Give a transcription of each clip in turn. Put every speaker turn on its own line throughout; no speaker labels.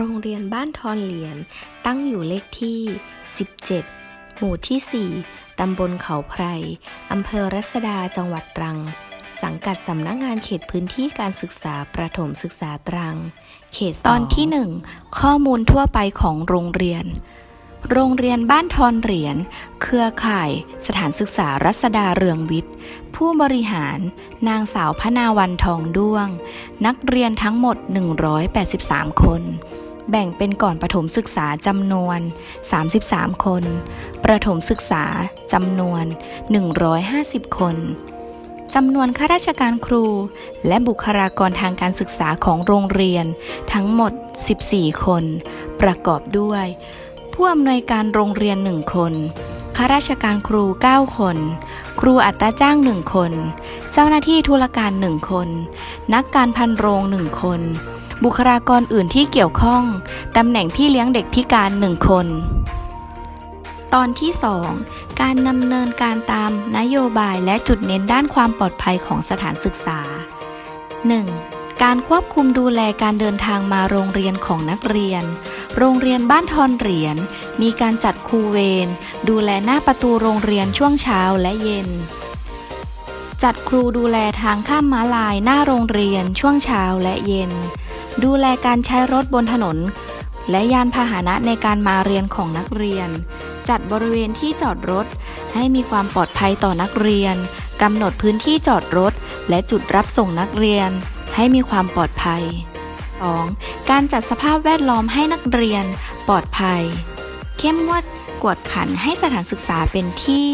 โรงเรียนบ้านทอนเหรียญตั้งอยู่เลขที่ 17 หมู่ที่ 4 ตำบลเขาไพร อำเภอรัศดา จังหวัดตรัง สังกัดสำนักงานเขตพื้นที่การศึกษาประถมศึกษาตรัง เขตตอนที่ 1 ข้อมูลทั่วไปของโรงเรียนโรงเรียนบ้านทอนเหรียญ เครือข่าย สถานศึกษารัศดาเรืองวิทย์ ผู้บริหาร นางสาวพนาวันทองด้วง นักเรียนทั้งหมด 183 คน แบ่งเป็นก่อนประถมศึกษาจำนวน 33 คน ประถมศึกษาจำนวน 150 คนจำนวนข้าราชการครู และบุคลากรทางการศึกษาของโรงเรียน ทั้งหมด 14 คน ประกอบด้วย ผู้อำนวยการโรงเรียน 1 คนข้าราชการครู 9 คน ครูอัตราจ้าง 1 คน เจ้าหน้าที่ธุรการ 1 คน นักการพันโรง 1 คน บุคลากรอื่นที่เกี่ยวข้อง ตำแหน่งพี่เลี้ยงเด็กพิการ1คน ตอนที่ 2 การดำเนินการตามนโยบายและจุดเน้นด้านความปลอดภัยของสถานศึกษา 1. การควบคุมดูแลการเดินทางมาโรงเรียนของนักเรียน โรงเรียนบ้านทอนเหรียญมีการจัดครูเวรดูแลหน้าประตูโรงเรียนช่วงเช้าและเย็นจัดครูดูแลทางข้ามม้าลายหน้าโรงเรียนช่วงเช้าและเย็น ดูแลการใช้รถบนถนน และยานพาหนะในการมาเรียนของนักเรียน จัดบริเวณที่จอดรถ ให้มีความปลอดภัยต่อนักเรียนกำหนดพื้นที่จอดรถ และจุดรับส่งนักเรียน ให้มีความปลอดภัย 2. การจัดสภาพแวดล้อมให้นักเรียน ปลอดภัย เข้มงวดกวดขันให้สถานศึกษาเป็นที่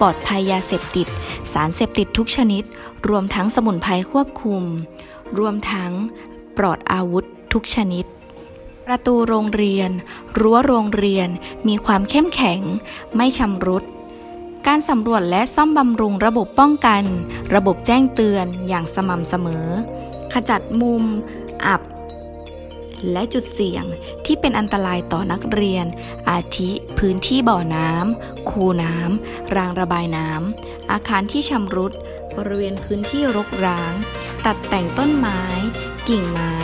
ปลอดภัยยาเสพติด สารเสพติดทุกชนิด รวมทั้งสมุนไพรควบคุม รวมทั้ง ปลอดอาวุธทุกชนิด ประตูโรงเรียน รั้วโรงเรียนมีความเข้มแข็ง ไม่ชำรุด การสำรวจและซ่อมบำรุงระบบป้องกัน ระบบแจ้งเตือนอย่างสม่ำเสมอ ขจัดมุม อับ และจุดเสี่ยงที่เป็นอันตรายต่อนักเรียน อาทิพื้นที่บ่อน้ำ คูน้ำ รางระบายน้ำ อาคารที่ชำรุด บริเวณพื้นที่รกร้าง ตัดแต่งต้นไม้ กิ่งไม้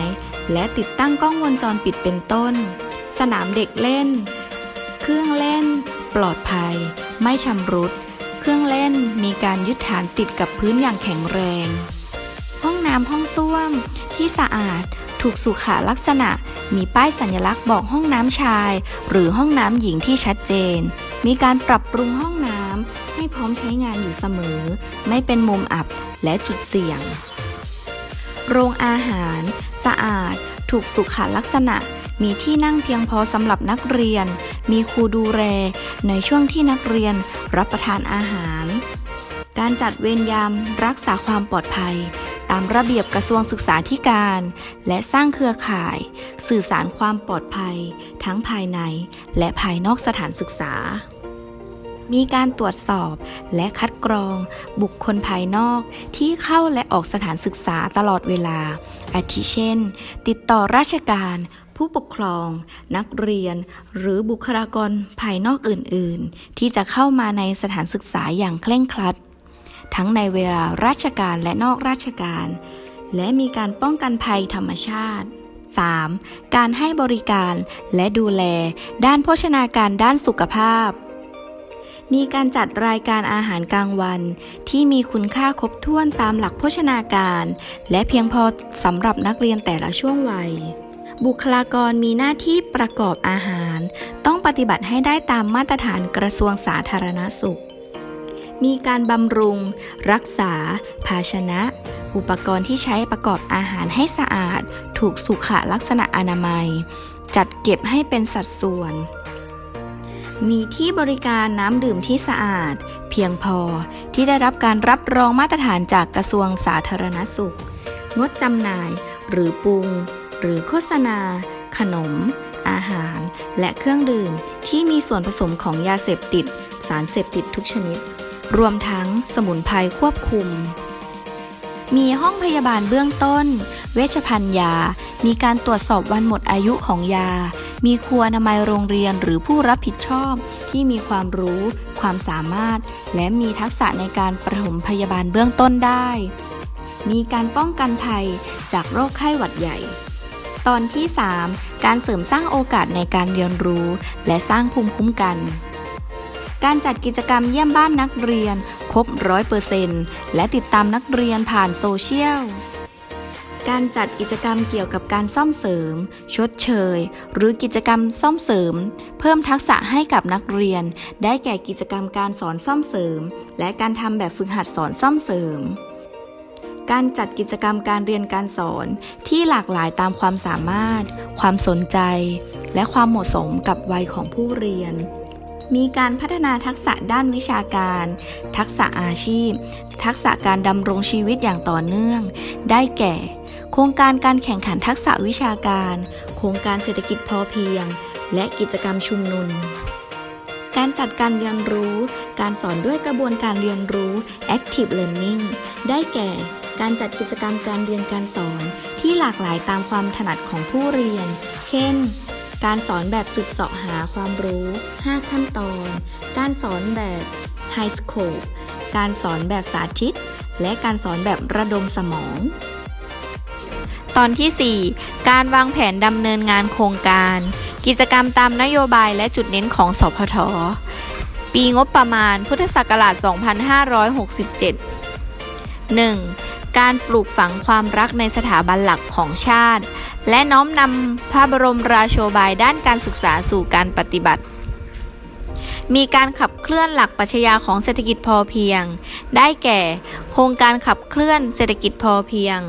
และติดตั้งกล้องวงจรปิดเป็นต้น สนามเด็กเล่น เครื่องเล่น ปลอดภัย ไม่ชำรุด เครื่องเล่นมีการยึดฐานติดกับพื้นอย่างแข็งแรง ห้องน้ำห้องส้วม ที่สะอาดถูกสุขลักษณะ มีป้ายสัญลักษณ์บอกห้องน้ำชาย หรือห้องน้ำหญิงที่ชัดเจน มีการปรับปรุงห้องน้ำให้พร้อมใช้งานอยู่เสมอ ไม่เป็นมุมอับและจุดเสี่ยง โรงอาหาร สะอาด ถูกสุขลักษณะ มีที่นั่งเพียงพอสำหรับนักเรียน มีครูดูแลในช่วงที่นักเรียนรับประทานอาหาร การจัดเวรยามรักษาความปลอดภัย ตามระเบียบกระทรวงศึกษาธิการ และสร้างเครือข่าย สื่อสารความปลอดภัย ทั้งภายในและภายนอกสถานศึกษา มีการตรวจสอบและคัดกรอง บุคคลภายนอกที่เข้าและออกสถานศึกษาตลอดเวลา อาทิเช่น ติดต่อราชการ ผู้ปกครอง นักเรียน หรือบุคลากรภายนอกอื่น ๆ ที่จะเข้ามาในสถานศึกษาอย่างเคร่งครัด ทั้งในเวลาราชการและนอกราชการ และมีการป้องกันภัยธรรมชาติ 3. การให้บริการและดูแล ด้านโภชนาการด้านสุขภาพ มีการจัดรายการอาหารกลางวัน ที่มีคุณค่าครบถ้วนตามหลักโภชนาการ และเพียงพอสำหรับนักเรียนแต่ละช่วงวัย บุคลากรมีหน้าที่ประกอบอาหาร ต้องปฏิบัติให้ได้ตามมาตรฐานกระทรวงสาธารณสุข มีการบำรุง รักษา ภาชนะ อุปกรณ์ที่ใช้ประกอบอาหารให้สะอาด ถูกสุขลักษณะอนามัย จัดเก็บให้เป็นสัดส่วน มีที่บริการน้ำดื่มที่สะอาด เพียงพอที่ได้รับการรับรองมาตรฐานจากกระทรวงสาธารณสุข งดจำหน่าย หรือปรุง หรือโฆษณา ขนม อาหาร และเครื่องดื่ม ที่มีส่วนผสมของยาเสพติด สารเสพติดทุกชนิด รวมทั้งสมุนไพรควบคุม มีห้องพยาบาลเบื้องต้น เวชภัณฑ์ยา มีการตรวจสอบวันหมดอายุของยา มีครัวนามัยโรงเรียนหรือผู้รับผิดชอบ ที่มีความรู้ ความสามารถ และมีทักษะในการประถมพยาบาลเบื้องต้นได้ มีการป้องกันภัยจากโรคไข้หวัดใหญ่ ตอนที่ 3 การเสริมสร้างโอกาสในการเรียนรู้ และสร้างภูมิคุ้มกัน การจัดกิจกรรมเยี่ยมบ้านนักเรียน ครบร้อยเปอร์เซนต์และติดตามนักเรียนผ่านโซเชียล การจัดกิจกรรมเกี่ยวกับการซ่อมเสริม ชดเชย หรือกิจกรรมซ่อมเสริม เพิ่มทักษะให้กับนักเรียน ได้แก่กิจกรรมการสอนซ่อมเสริม และการทำแบบฝึกหัดสอนซ่อมเสริมการจัดกิจกรรมการเรียนการสอนที่หลากหลายตามความสามารถ ความสนใจ และความเหมาะสมกับวัยของผู้เรียน มีการพัฒนาทักษะด้านวิชาการ ทักษะอาชีพ ทักษะการดำรงชีวิตอย่างต่อเนื่อง ได้แก่ โครงการการแข่งขันทักษะวิชาการ โครงการเศรษฐกิจพอเพียง และกิจกรรมชุมนุนการจัดการเรียนรู้ การสอนด้วยกระบวนการเรียนรู้ active learning ได้แก่ การจัดกิจกรรมการเรียนการสอนที่หลากหลายตามความถนัดของผู้เรียน เช่น การสอนแบบศึกเสาะหาความรู้ 5 ขั้นตอน การสอนแบบ High Scope การสอนแบบสาธิต และการสอนแบบระดมสมอง ตอนที่ 4 การวางแผนดำเนินงานโครงการ กิจกรรมตามนโยบายและจุดเน้นของสพท ปีงบประมาณพุทธศักราช 2567 1. การปลูกฝังความรักในสถาบันหลักของชาติ และน้อมนำพระบรมราโชบายด้านการศึกษาสู่การปฏิบัติ มีการขับเคลื่อนหลักปรัชญาของเศรษฐกิจพอเพียง ได้แก่ โครงการขับเคลื่อนเศรษฐกิจพอเพียง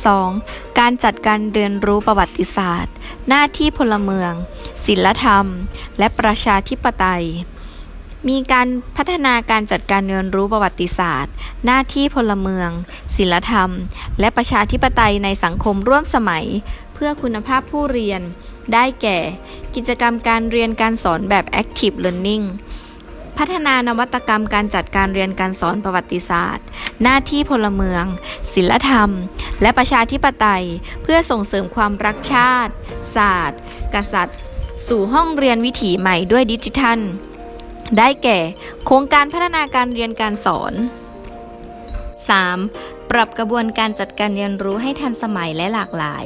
2. การจัดการเรียนรู้ประวัติศาสตร์ หน้าที่พลเมือง ศิลธรรม และประชาธิปไตย มีการพัฒนาการจัดการเรียนรู้ประวัติศาสตร์ หน้าที่พลเมือง ศิลธรรม และประชาธิปไตยในสังคมร่วมสมัย เพื่อคุณภาพผู้เรียน ได้แก่ กิจกรรมการเรียนการสอนแบบ active learning พัฒนานวัตกรรมการจัดการเรียนการสอนประวัติศาสตร์ หน้าที่พลเมือง ศิลธรรม และประชาธิปไตย เพื่อส่งเสริมความรักชาติ ศาสตร์ กษัตริย์ สู่ห้องเรียนวิถีใหม่ด้วยดิจิทัล ได้แก่ โครงการพัฒนาการเรียนการสอน 3. ปรับกระบวนการจัดการเรียนรู้ให้ทันสมัยและหลากหลาย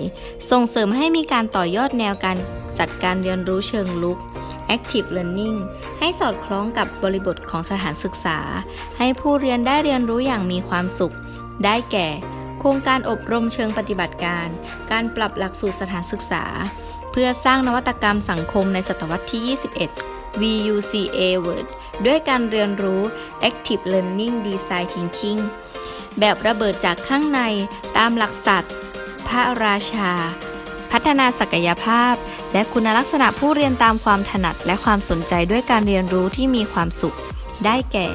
ส่งเสริมให้มีการต่อยอดแนวการจัดการเรียนรู้เชิงลุก Active Learning ให้สอดคล้องกับบริบทของสถานศึกษา ให้ผู้เรียนได้เรียนรู้อย่างมีความสุข ได้แก่ โครงการอบรมเชิงปฏิบัติการ การปรับหลักสูตรสถานศึกษา เพื่อสร้างนวัตกรรมสังคมในศตวรรษที่ 21 VUCA Word ด้วยการเรียนรู้ Active Learning Design Thinking แบบระเบิดจากข้างในตามหลักสัตว์ พระราชา พัฒนาศักยภาพ และคุณลักษณะผู้เรียนตามความถนัดและความสนใจด้วยการเรียนรู้ที่มีความสุข ได้แก่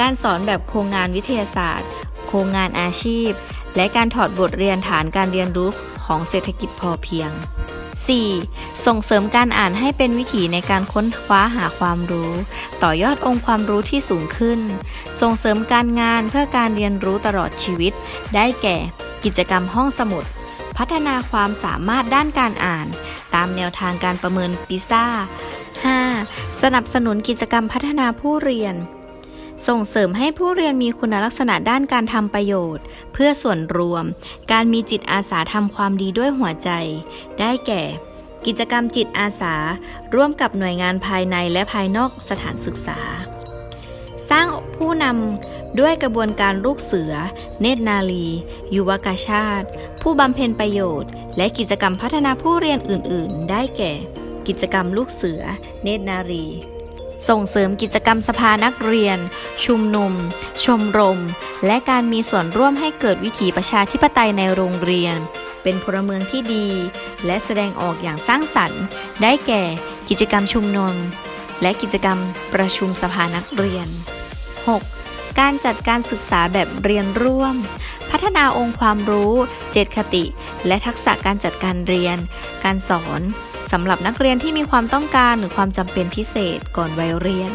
การสอนแบบโครงงานวิทยาศาสตร์ โครงงานอาชีพ และการถอดบทเรียนฐานการเรียนรู้ ของเศรษฐกิจพอเพียง 4. ส่งเสริมการอ่านให้เป็นวิถีในการค้นคว้าหาความรู้ ต่อยอดองค์ความรู้ที่สูงขึ้น ส่งเสริมการงานเพื่อการเรียนรู้ตลอดชีวิต ได้แก่ กิจกรรมห้องสมุด พัฒนาความสามารถด้านการอ่าน ตามแนวทางการประเมินปิซ่า 5. สนับสนุนกิจกรรมพัฒนาผู้เรียน ส่งเสริมให้ผู้เรียนมีคุณลักษณะด้านการทำประโยชน์ เพื่อส่วนรวม การมีจิตอาสาทำความดีด้วยหัวใจ ได้แก่ กิจกรรมจิตอาสา ร่วมกับหน่วยงานภายในและภายนอกสถานศึกษา สร้างผู้นำด้วยกระบวนการลูกเสือ เนตรนาลี ยุวกาชาติ ผู้บำเพ็ญประโยชน์ และกิจกรรมพัฒนาผู้เรียนอื่น ๆ ได้แก่ กิจกรรมลูกเสือ เนตรนารี ส่งเสริมกิจกรรมสภานักเรียน ชุมนุม ชมรม และการมีส่วนร่วมให้เกิดวิถีประชาธิปไตยในโรงเรียน เป็นพลเมืองที่ดี และแสดงออกอย่างสร้างสรรค์ ได้แก่ กิจกรรมชุมนุม และกิจกรรมประชุมสภานักเรียน 6. การจัดการศึกษาแบบเรียนร่วม พัฒนาองค์ความรู้ เจตคติ และทักษะการจัดการเรียน การสอน สำหรับนักเรียนที่มีความต้องการหรือความจำเป็นพิเศษก่อนวัยเรียน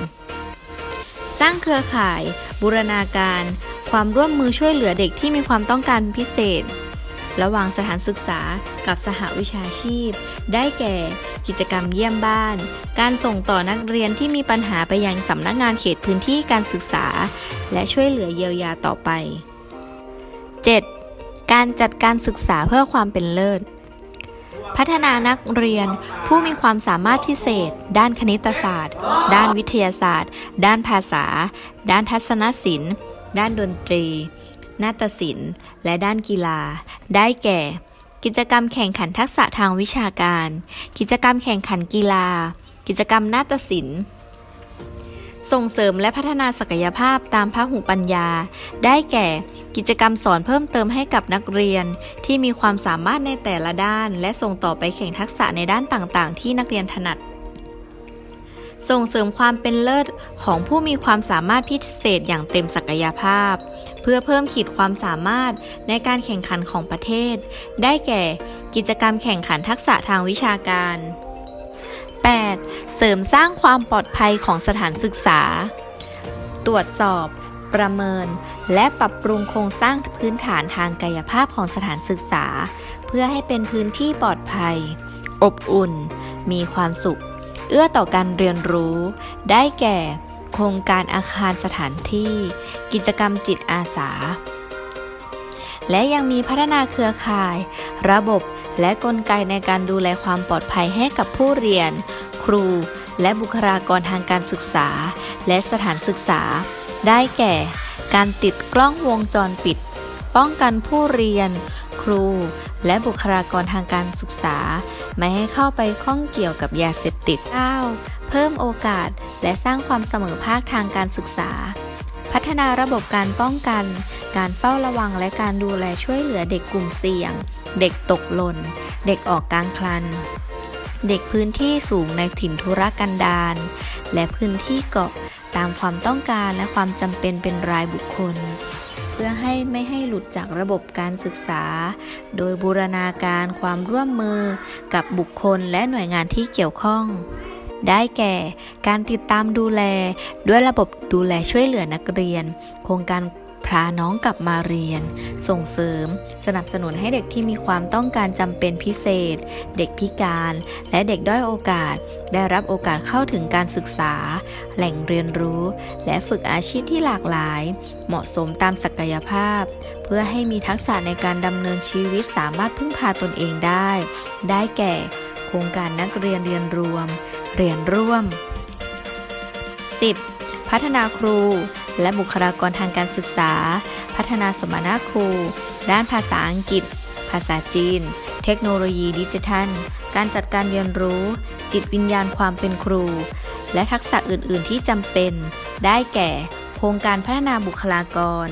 สร้างเครือข่าย บูรณาการ ความร่วมมือช่วยเหลือเด็กที่มีความต้องการพิเศษ ระหว่างสถานศึกษากับสหวิชาชีพ ได้แก่ กิจกรรมเยี่ยมบ้าน การส่งต่อนักเรียนที่มีปัญหาไปยังสำนักงานเขตพื้นที่การศึกษา และช่วยเหลือเยียวยาต่อไป 7. การจัดการศึกษาเพื่อความเป็นเลิศ พัฒนานักเรียน ผู้มีความสามารถพิเศษ ด้านคณิตศาสตร์ ด้านวิทยาศาสตร์ ด้านภาษา ด้านทัศนศิลป์ ด้านดนตรี นาฏศิลป์ และด้านกีฬา ได้แก่ กิจกรรมแข่งขันทักษะทางวิชาการ กิจกรรมแข่งขันกีฬา กิจกรรมนาฏศิลป์ส่งเสริมและพัฒนาศักยภาพตามพหุปัญญา ได้แก่ กิจกรรมสอนเพิ่มเติมให้กับนักเรียน ที่มีความสามารถในแต่ละด้าน และส่งต่อไปแข่งทักษะในด้านต่างๆ ที่นักเรียนถนัด ส่งเสริมความเป็นเลิศของผู้มีความสามารถพิเศษอย่างเต็มศักยภาพ เพื่อเพิ่มขีดความสามารถในการแข่งขันของประเทศ ได้แก่ กิจกรรมแข่งขันทักษะทางวิชาการ 8. เสริมสร้างความปลอดภัยของสถานศึกษา ตรวจสอบ ประเมิน และปรับปรุงโครงสร้างพื้นฐานทางกายภาพของสถานศึกษา เพื่อให้เป็นพื้นที่ปลอดภัย อบอุ่น มีความสุข เอื้อต่อการเรียนรู้ ได้แก่ โครงการอาคารสถานที่ กิจกรรมจิตอาสา และยังมีพัฒนาเครือข่าย ระบบและกลไกในการดูแลความปลอดภัยให้กับผู้เรียน ครู และบุคลากรทางการศึกษา และสถานศึกษา ได้แก่ การติดกล้องวงจรปิด ป้องกันผู้เรียน ครู และบุคลากรทางการศึกษา ไม่ให้เข้าไปข้องเกี่ยวกับยาเสพติด 9. เพิ่มโอกาสและสร้างความเสมอภาคทางการศึกษา พัฒนาระบบการป้องกัน การเฝ้าระวังและการดูแลช่วยเหลือเด็กกลุ่มเสี่ยง เด็กตกหล่น เด็กออกกลางคลัน เด็กพื้นที่สูงในถิ่นทุรกันดารและพื้นที่เกาะ ตามความต้องการและความจำเป็นเป็นรายบุคคล เพื่อให้ไม่ให้หลุดจากระบบการศึกษา โดยบูรณาการความร่วมมือกับบุคคลและหน่วยงานที่เกี่ยวข้อง ได้แก่ การติดตามดูแล ด้วยระบบดูแลช่วยเหลือนักเรียน โครงการ พาน้องกลับมาเรียน ส่งเสริม สนับสนุนให้เด็กที่มีความต้องการจำเป็นพิเศษ เด็กพิการ และเด็กด้อยโอกาส ได้รับโอกาสเข้าถึงการศึกษา แหล่งเรียนรู้ และฝึกอาชีพที่หลากหลาย เหมาะสมตามศักยภาพ เพื่อให้มีทักษะในการดำเนินชีวิตสามารถพึ่งพาตนเองได้ ได้แก่ โครงการนักเรียนเรียนรวม เรียนร่วม 10. พัฒนาครู และบุคลากรทางการศึกษา พัฒนาสมรรถครู ด้านภาษาอังกฤษ ภาษาจีน เทคโนโลยีดิจิทัล การจัดการเรียนรู้ จิตวิญญาณความเป็นครู และทักษะอื่น ๆ ที่จำเป็น ได้แก่ โครงการพัฒนาบุคลากร